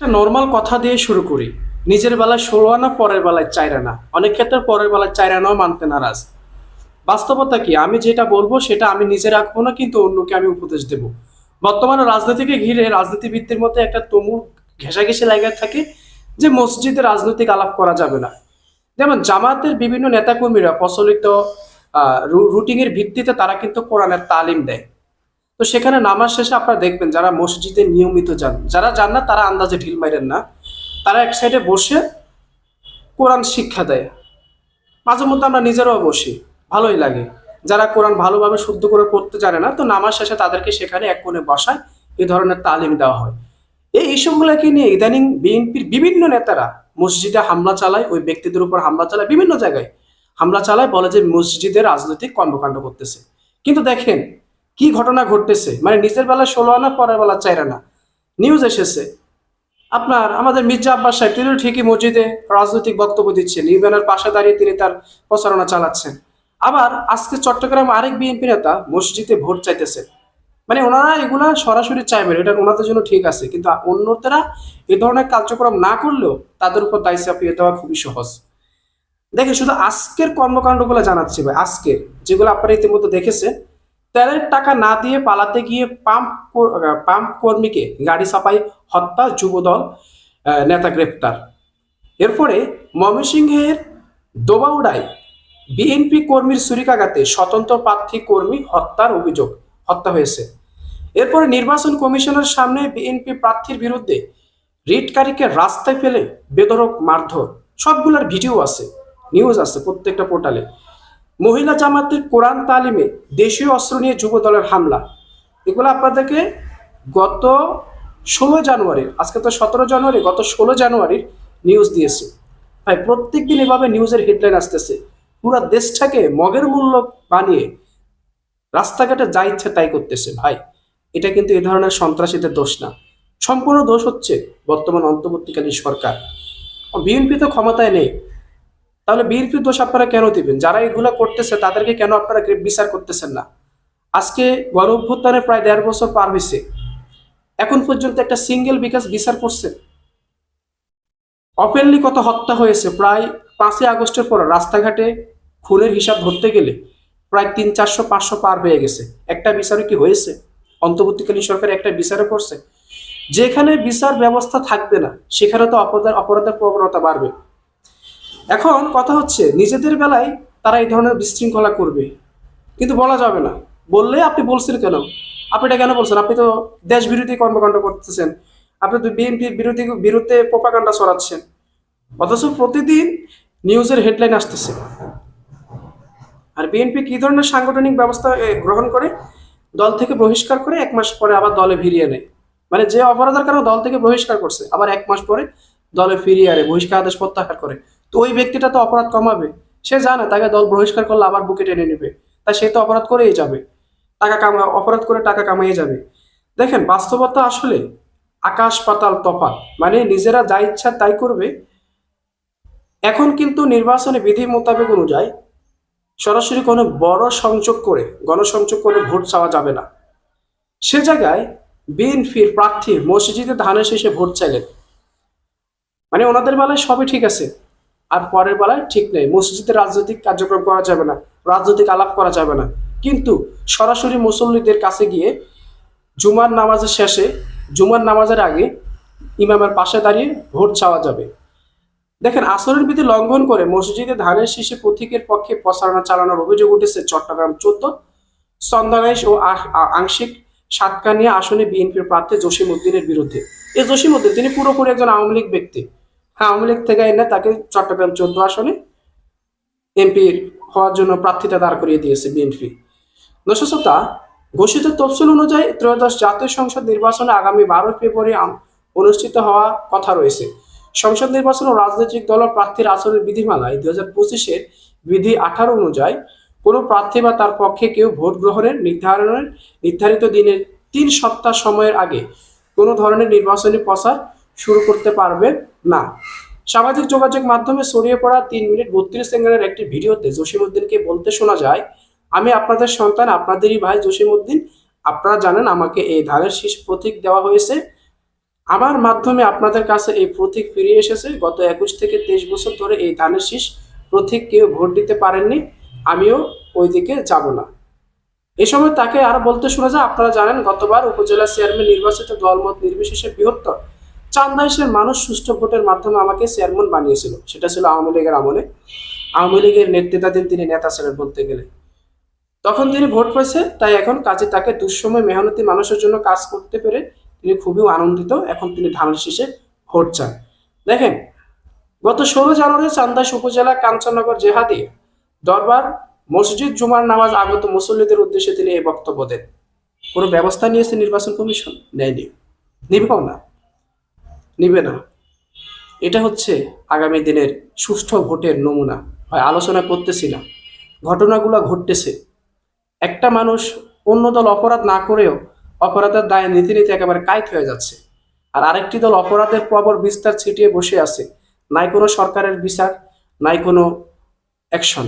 একটা নর্মাল কথা দিয়ে শুরু করি। নিজের বেলায় ষোলো আনা, পরের বেলায় চার আনা। অনেক ক্ষেত্রে পরের বেলায় চার আনাও মানতে নারাজ। বাস্তবতা কি? আমি যেটা বলব সেটা আমি নিজে রাখব না, কিন্তু অন্যকে আমি উপদেশ দেব। বর্তমানে রাজনীতিকে ঘিরে রাজনীতিবিদদের মধ্যে একটা তুমুল ঘেঁষাঘেঁষি লাগা থাকে যে মসজিদে রাজনৈতিক আলাপ করা যাবে না। যেমন জামাতের বিভিন্ন নেতাকর্মীরা প্রচলিত রুটিনের ভিত্তিতে তারা কিন্তু কোরআনের তালিম দেয়। তো সেখানে নামাজ শেষে আপনারা দেখবেন যারা মসজিদে নিয়মিত যান, যারা যান না, তারা আন্দাজে ঢিল মারেন না। তারা এক সাইডে বসে কোরআন শিক্ষা দেয়। মাঝে মধ্যে আমরা নিজেরাও বসি, ভালোই লাগে। যারা কোরআন ভালোভাবে শুদ্ধ করে পড়তে জানে না, তো নামাজ শেষে তাদেরকে সেখানে এক কোণে বসায় এ ধরনের তালিম দেওয়া হয়। এই ইস্যুগুলোকে নিয়ে ইদানিং বিএনপির বিভিন্ন নেতারা মসজিদে হামলা চালায়, ওই ব্যক্তিদের উপর হামলা চালায়, বিভিন্ন জায়গায় হামলা চালায়, বলে যে মসজিদে রাজনৈতিক কর্মকাণ্ড করতেছে। কিন্তু দেখেন কি ঘটনা ঘটতেছে? মানে নিজের বেলা ষোলো আনা, পরের বেলা চার আনা। নিউজ এসেছে। আপনার, আমাদের মির্জা আব্বাস সাহেব, তিনি ঠিকই মসজিদে রাজনৈতিক বক্তব্য দিচ্ছেন। ইউএনের পাশে দাঁড়িয়ে তিনি তার প্রচারণা চালাচ্ছেন। আবার আজকে চট্টগ্রাম আরেক বিএনপি নেতা মসজিদে ভোট চাইতেছে। মানে ওনারা এগুলা সরাসরি চাইবেন এটা ওনাদের জন্য ঠিক আছে। কিন্তু অন্যরা এ ধরনের কার্যক্রম না করলেও তাদের উপর দায় চাপিয়ে দেওয়া খুবই সহজ। দেখেন, শুধু আজকের কর্মকাণ্ডগুলো জানাচ্ছি ভাই, আজকের। যেগুলো আপনারা ইতিমধ্যে দেখেছেন তেলের টাকা না দিয়ে পালাতে গিয়ে পাম্প পাম্প কর্মীকে গাড়ি চাপাই হত্যা যুবদল নেতা গ্রেপ্তার। এরপরে ময়মনসিংহের দোবাউড়ায় বিএনপি কর্মীর ছুরিকাঘাতে স্বতন্ত্র প্রার্থী কর্মী হত্যার অভিযোগ, হত্যা হয়েছে। এরপরে নির্বাচন কমিশনের সামনে বিএনপি প্রার্থীর বিরুদ্ধে রিটকারীকে রাস্তায় ফেলে বেদরক মারধর। সবগুলোর ভিডিও আছে, নিউজ আছে প্রত্যেকটা পোর্টালে। মহিলা জামাতের কোরআন তালিমে দেশীয় অস্ত্র নিয়ে যুব দলের হামলা। এগুলো আপনাদেরকে গত ষোলো জানুয়ারি, আজকে তো সতেরো জানুয়ারি, গত ষোলো জানুয়ারির নিউজ দিয়েছে। ভাই প্রত্যেক দিন এভাবে নিউজের হেডলাইন আসতেছে। পুরো দেশটাকে মগের মূল্য বানিয়ে রাস্তাঘাটে যা ইচ্ছে তাই করতেছে, ভাই। এটা কিন্তু এ ধরনের সন্ত্রাসীদের দোষ না। সম্পূর্ণ দোষ হচ্ছে বর্তমান অন্তর্বর্তীকালীন সরকার। বিএনপি তো ক্ষমতায় নেই। তাহলে বিএনপির দোষ আপনারা কেন দিবেন? যারা এগুলো করতেছে, তাদেরকে কেন আপনারা বিচার করতেছেন না? আজকে গণ অভ্যুত্থানের প্রায় দেড় বছর পার হয়েছে এখন পর্যন্ত একটা সিঙ্গেল বিকাশ বিচার করছে। অপেনলি কত হত্যা হয়েছে, প্রায় পাঁচই আগস্টের পর রাস্তাঘাটে খুনের হিসাব ধরতে গেলে প্রায় তিন, চারশো, পাঁচশো পার হয়ে গেছে। একটা বিচারে কি হয়েছে? অন্তর্বর্তীকালীন সরকার একটা বিচারে করছে। যেখানে বিচার ব্যবস্থা থাকবে না, সেখানে তো অপরাধের অপরাধের প্রবণতা বাড়বে। এখন কথা হচ্ছে, নিজেদের বেলায় তারা এই ধরনের বিশৃঙ্খলা করবে। কিন্তু বলা যাবে না। বললে আপনি বলছেন কেন? আপনি এটা কেন বলছেন? আপনি তো দেশ বিরোধী কর্মকাণ্ড করতেছেন। আপনি তো বিএনপির বিরোধী বিরুদ্ধে প্রোপাকাণ্ডা ছড়াচ্ছেন। অথচ প্রতিদিন নিউজের হেডলাইন আসতেছে। আর বিএনপি কি ধরনের সাংগঠনিক ব্যবস্থা গ্রহণ করে? দল থেকে বহিষ্কার করে এক মাস পরে আবার দলে ফিরিয়ে নেয়। মানে যে অপরাধের কারণে দল থেকে বহিষ্কার করছে, আবার এক মাস পরে দলে ফিরিয়ে আনে, বহিষ্কার আদেশ প্রত্যাহার করে। তো ওই ব্যক্তিটা তো অপরাধ কমাবে। সে জানে, তাকে দল বহিষ্কার করলে আবার বুকে টেনে নেবে। তা সে তো অপরাধ করেই যাবে। টাকা কামা, অপরাধ করে টাকা কামাইয়ে যাবে। দেখেন, বাস্তবতা আসলে আকাশ, পাতাল, তফাৎ। মানে নিজেরা যা ইচ্ছা তাই করবে। এখন কিন্তু নির্বাচনে বিধি মোতাবেক অনুযায়ী সরাসরি কোনো বড় সংযোগ করে, গণসংযোগ করে ভোট চাওয়া যাবে না। সে জায়গায় বিএনপির প্রার্থী মসজিদে ধানের শেষে ভোট চাইলেন। মানে ওনাদের বেলায় সবই ঠিক আছে। আর পরের বেলায় ঠিক নেই। মসজিদে রাজনৈতিক কার্যক্রম করা যাবে না, রাজনৈতিক আলাপ করা যাবে না। কিন্তু সরাসরি মুসল্লিদের কাছে গিয়ে জুমার নামাজের শেষে, জুমার নামাজের আগে ইমামের পাশে দাঁড়িয়ে ভোট চাওয়া যাবে। দেখেন, আসরের বিধি লঙ্ঘন করে মসজিদে ধানের শীষে প্রতীকের পক্ষে প্রচারণা চালানোর অভিযোগ উঠেছে চট্টগ্রাম চোদ্দ, চন্দনাইশ ও আংশিক সাতকানিয়া আসনে বিএনপির প্রার্থী জসিম উদ্দিনের বিরুদ্ধে। এই জসিম উদ্দিন তিনি পুরোপুরি একজন আওয়ামী লীগ ব্যক্তি। হ্যাঁ আওয়ামী লীগ থেকে এনে তাকে চট্টগ্রাম চোদ্দ আসনে এমপির হওয়ার জন্য প্রার্থিতা দাঁড় করিয়ে দিয়েছে বিএনপি। দর্শকতা ঘোষিত তফসিল অনুযায়ী ত্রয়োদশ জাতীয় সংসদ নির্বাচনে আগামী বারো ফেব্রুয়ারি অনুষ্ঠিত হওয়া কথা রয়েছে। সংসদ নির্বাচন ও রাজনৈতিক দল প্রার্থীর আচরণের বিধিমালায় দুই হাজার পঁচিশের বিধি আঠারো অনুযায়ী কোনো প্রার্থী বা তার পক্ষে কেউ ভোট গ্রহণের নির্ধারণের নির্ধারিত দিনের তিন সপ্তাহ সময়ের আগে কোনো ধরনের নির্বাচনী প্রচার শুরু করতে পারবে না। সামাজিক যোগাযোগ মাধ্যমে ছড়িয়ে পড়া তিন মিনিট বত্রিশ সেকেন্ডের একটি ভিডিওতে জসিমউদ্দিনকে বলতে শোনা যায়, আমি আপনাদের সন্তান, আপনাদেরই ভাই জসিমউদ্দিন আপনারা জানেন আমাকে এই ধানের শীষ প্রতীক দেওয়া হয়েছে। আমার মাধ্যমে আপনাদের কাছে এই প্রতীক ফিরিয়ে এসেছে। গত একুশ থেকে তেইশ বছর ধরে এই ধানের শীষ প্রতীক কেউ ভোট দিতে পারেননি। আমিও ওই দিকে যাব না। এ সময় তাকে আরও বলতে শোনা যায়, আপনারা জানেন গতবার উপজেলা চেয়ারম্যান নির্বাচিত দলমত নির্বিশেষে বৃহত্তর। চান্দাইশের মানুষ সুষ্ঠু ভোটের মাধ্যমে আমাকে চেয়ারম্যান বানিয়েছিল। সেটা ছিল আওয়ামী লীগের আমলে। আওয়ামী লীগের নেতৃত্বাধীন তিনি নেতা ছিলেন বলতে গেলে। তখন তিনি ভোট পেয়েছে, তাই এখন কাজে তাকে দুঃসময় মেহনতি মানুষের জন্য কাজ করতে পেরে তিনি খুবই আনন্দিত। এখন তিনি ধানের শীষে ভোট চান। দেখেন, গত ষোলো জানুয়ারি চান্দাইশ উপজেলা কাঞ্চননগর জেহাদি দরবার মসজিদ জুমার নামাজ আগত মুসল্লিদের উদ্দেশ্যে তিনি এই বক্তব্য দেন। কোনো ব্যবস্থা নিয়েছে নির্বাচন কমিশন? নেয়নি। নিবেও না। নিবে না। এটা হচ্ছে আগামী দিনের সুষ্ঠু ভোটের নমুনা। হয় আলোচনা করতেছি না ঘটনাগুলো ঘটতেছে। একটা মানুষ অন্য দল অপরাধ না করেও অপরাধের দায়ে নীতি নীতি একেবারে কায়িত হয়ে যাচ্ছে। আর আরেকটি দল অপরাধের প্রবর বিস্তার ছিটিয়ে বসে আছে। নাই কোনো সরকারের বিচার, নাই কোনো অ্যাকশন